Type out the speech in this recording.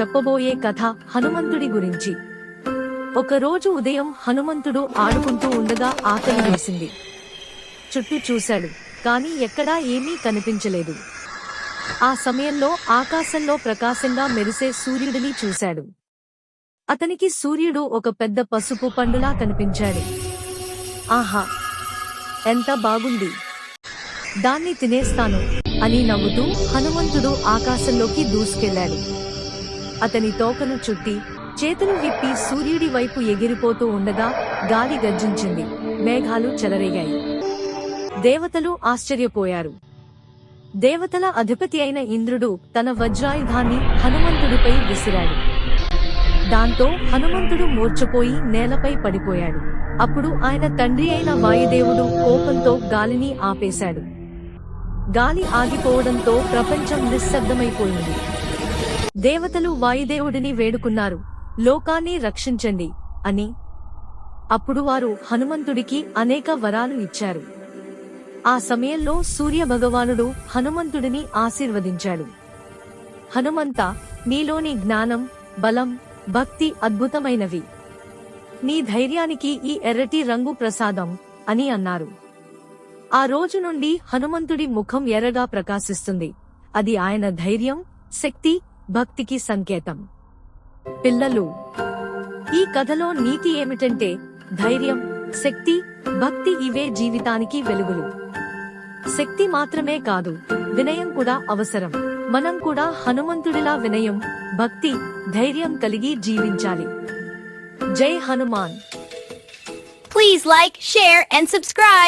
చెప్పబోయే కథ హనుమంతుడి గురించి. ఒకరోజు ఉదయం హనుమంతుడు ఆడుకుంటూ ఉండగా ఆకలి వేసింది. చుట్టూ చూశాడు కాని ఎక్కడా ఏమీ కనిపించలేదు. ఆ సమయంలో ఆకాశంలో ప్రకాశంగా మెరిసే సూర్యుడిని చూశాడు. అతనికి సూర్యుడు ఒక పెద్ద పసుపు పండులా కనిపించాడు. ఆహా ఎంత బాగుంది. దాన్ని తినేస్తాను. అని నవ్వుతూ హనుమంతుడు ఆకాశంలోకి దూసుకెళ్ళాడు అతని తోకను చుట్టి చేతులు విప్పి సూర్యుడి వైపు ఎగిరిపోతూ ఉండగా గాలి గర్జించింది. మేఘాలు చెలరేగాయి. దేవతలు ఆశ్చర్యపోయారు. దేవతల అధిపతి అయిన ఇంద్రుడు తన వజ్రాయుధాన్ని హనుమంతుడిపై విసిరాడు. దాంతో హనుమంతుడు మోర్చపోయి నేలపై పడిపోయాడు. అప్పుడు ఆయన తండ్రి అయిన వాయుదేవుడు కోపంతో గాలిని ఆపేశాడు. గాలి ఆగిపోవడంతో ప్రపంచం నిశ్శబ్దమైపోయింది. దేవతలు వాయుదేవుడిని వేడుకున్నారు. లోకాన్ని రక్షించండి అని. అప్పుడు వారు హనుమంతుడికి అనేక వరాలు ఇచ్చారు. ఆ సమయంలో సూర్య భగవానుడు హనుమంతుడిని ఆశీర్వదించాడు. హనుమంత నీలోని జ్ఞానం బలం భక్తి అద్భుతమైనవి. నీ ధైర్యానికి ఈ ఎర్రటి రంగు ప్రసాదం అని అన్నారు. ఆ రోజు నుండి హనుమంతుడి ముఖం ఎర్రగా ప్రకాశిస్తుంది. అది ఆయన ధైర్యం శక్తి భక్తికి సంకేతం. పిల్లలు ఈ కథలో నీతి ఏమిటంటే ధైర్యం శక్తి భక్తి ఇవే జీవితానికి వెలుగులు. శక్తి మాత్రమే కాదు వినయం కూడా అవసరం. మనం కూడా హనుమంతుడిలా వినయం భక్తి ధైర్యం కలిగి జీవించాలి. Jai Hanuman. Please like share and subscribe